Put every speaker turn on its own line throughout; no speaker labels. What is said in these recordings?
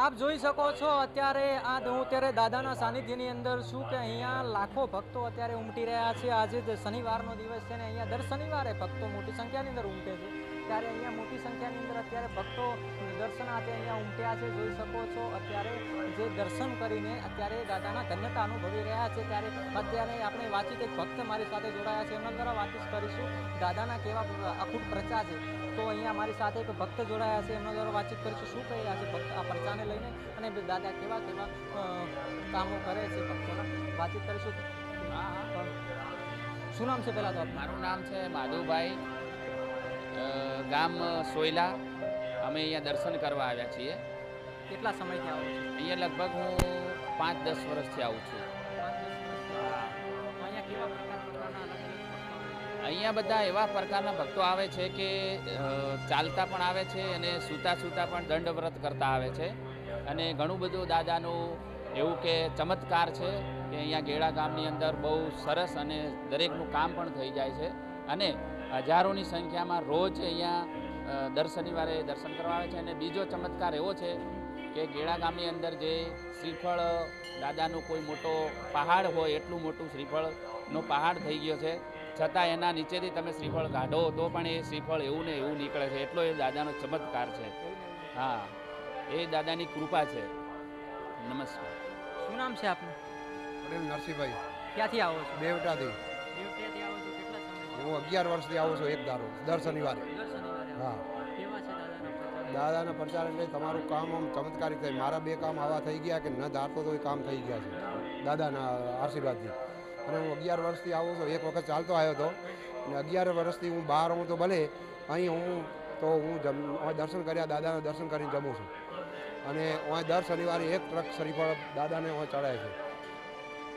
આપ જોઈ શકો છો, અત્યારે આ અત્યારે દાદાના સાનિધ્યની અંદર છું કે અહીંયા લાખો ભક્તો અત્યારે ઉમટી રહ્યા છે. આજે જ શનિવારનો દિવસ છે ને, અહીંયા દર શનિવારે ભક્તો મોટી સંખ્યાની અંદર ઉમટે છે. ત્યારે અહીંયા મોટી સંખ્યાની અંદર અત્યારે ભક્તો દર્શનાર્થે અહીંયા ઉમટ્યા છે, જોઈ શકો છો. અત્યારે જે દર્શન કરીને અત્યારે દાદાના ધન્યતા અનુભવી રહ્યા છે, ત્યારે અત્યારે આપણે વાતચીત એક ભક્ત મારી સાથે જોડાયા છે. એમના દ્વારા વાતચીત કરીશું. દાદાના કેવા અખૂટ પ્રચા છે. તો અહીંયા મારી સાથે એક ભક્ત જોડાયા છે. એમના દ્વારા વાતચીત કરીશું. શું કહી રહ્યા છે ભક્ત? આ પ્રચાને લઈને અને દાદા કેવા કેવા કામો કરે છે ભક્તોના. વાતચીત કરીશું. શું નામ છે પહેલાં તો?
મારું નામ છે માધુભાઈ. ગામ સોયલા. અમે અહીંયા દર્શન કરવા આવ્યા છીએ.
કેટલા સમયથી આવો છો?
અહીંયા લગભગ હું પાંચ દસ વર્ષથી આવું છું.
અહીંયા
બધા એવા પ્રકારના ભક્તો આવે છે કે ચાલતા પણ આવે છે અને સૂતા સૂતા પણ દંડવ્રત કરતા આવે છે. અને ઘણું બધું દાદાનું એવું કે ચમત્કાર છે કે અહીંયા ગેડા ગામની અંદર બહુ સરસ અને દરેકનું કામ પણ થઈ જાય છે. અને હજારોની સંખ્યામાં રોજ અહીંયા દર શનિવારે દર્શન કરવા આવે છે અને બીજો ચમત્કાર એવો છે કે ગેડા ગામની અંદર જે શ્રીફળ દાદાનું કોઈ મોટો પહાડ હોય એટલું મોટું શ્રીફળનો પહાડ થઈ ગયો છે. છતાં એના નીચેથી તમે શ્રીફળ કાઢો તો પણ એ શ્રીફળ એવું ને એવું નીકળે છે. એટલો એ દાદાનો ચમત્કાર છે. હા એ દાદાની કૃપા છે. નમસ્કાર.
શું નામ છે આપનું?
પટેલ નરસિંહભાઈ.
ક્યાંથી આવો છો?
બેવટાથી
દેવટિયાથી આવો છો?
હું અગિયાર વર્ષથી આવું છું એક દારૂ દર શનિવારે. હા.
દાદાના પ્રચાર?
એટલે તમારું કામ આમ ચમત્કારિક થાય. મારા બે કામ આવા થઈ ગયા કે ન ધારતો તો એ કામ થઈ ગયા છે. દાદાના આશીર્વાદથી. અને હું અગિયાર વર્ષથી આવું છું. એક વખત ચાલતો આવ્યો હતો અને અગિયાર વર્ષથી હું બહાર હું તો ભલે અહીં હું તો હું જમ દર્શન કર્યા દાદાના દર્શન કરીને જમું છું. અને અહીં દર શનિવારે એક ટ્રક શરીફળ દાદાને હું ચડાય છે.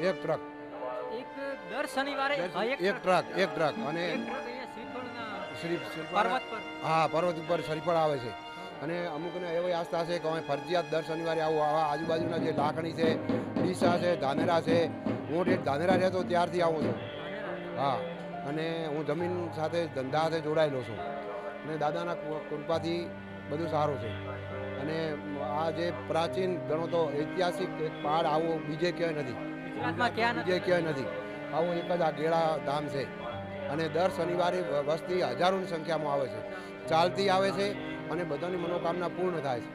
એક ટ્રક.
એક દર શનિવારે
એક ટ્રક. એક ટ્રક. અને શ્રી
પર્વત પર.
હા પર્વત ઉપર શ્રીફળ આવે છે. અને અમુકને એવી આસ્થા છે કે અમે ફરજિયાત દર શનિવારે આવું આવા આજુબાજુના જે ઢાંકણી છે ડીસા છે ધાનેરા છે હું ધાનેરા રહેતો ત્યારથી આવું છું. હા અને હું જમીન સાથે ધંધા સાથે જોડાયેલો છું. અને દાદાના કૃપાથી બધું સારું છે. અને આ જે પ્રાચીન ગણો તો ઐતિહાસિક એક પહાડ આવો બીજે ક્યાંય નથી.
ગુજરાતમાં ક્યાં નથી?
ક્યાંય નથી. આવું એક જ આ ગેળા ધામ છે. અને દર શનિવારે વસ્તી હજારોની સંખ્યામાં આવે છે. ચાલતી આવે છે અને બધાની મનોકામના પૂર્ણ થાય છે.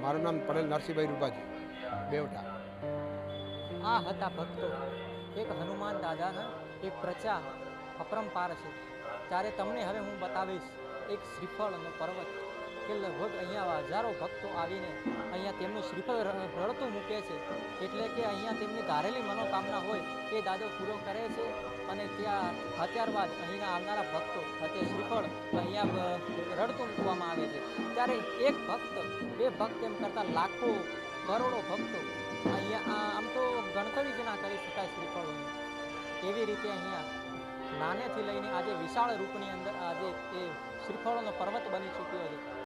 મારું નામ પટેલ નરસિંહભાઈ રૂપાજી. બેવટા
આ હતા ભક્તો. એક હનુમાન દાદાના એક પ્રચા અપરંપાર છે. ત્યારે તમને હવે હું બતાવીશ એક શ્રીફળનો પર્વત. કે લગભગ અહીંયા હજારો ભક્તો આવીને અહીંયા તેમનું શ્રીફળ રડતું મૂકે છે. એટલે કે અહીંયા તેમની ધારેલી મનોકામના હોય એ દાદો પૂરો કરે છે અને ત્યાં ત્યારબાદ અહીંના આવનારા ભક્તો તે શ્રીફળ અહીંયા રડતું મૂકવામાં આવે છે. ત્યારે એક ભક્ત, બે ભક્ત એમ કરતાં લાખો, કરોડો ભક્તો અહીંયા આમ તો ગણતરી જ ના કરી શકાય શ્રીફળોની. એવી રીતે અહીંયા નાનેથી લઈને આજે વિશાળ રૂપની અંદર આજે એ શ્રીફળોનો પર્વત બની ચૂક્યો છે.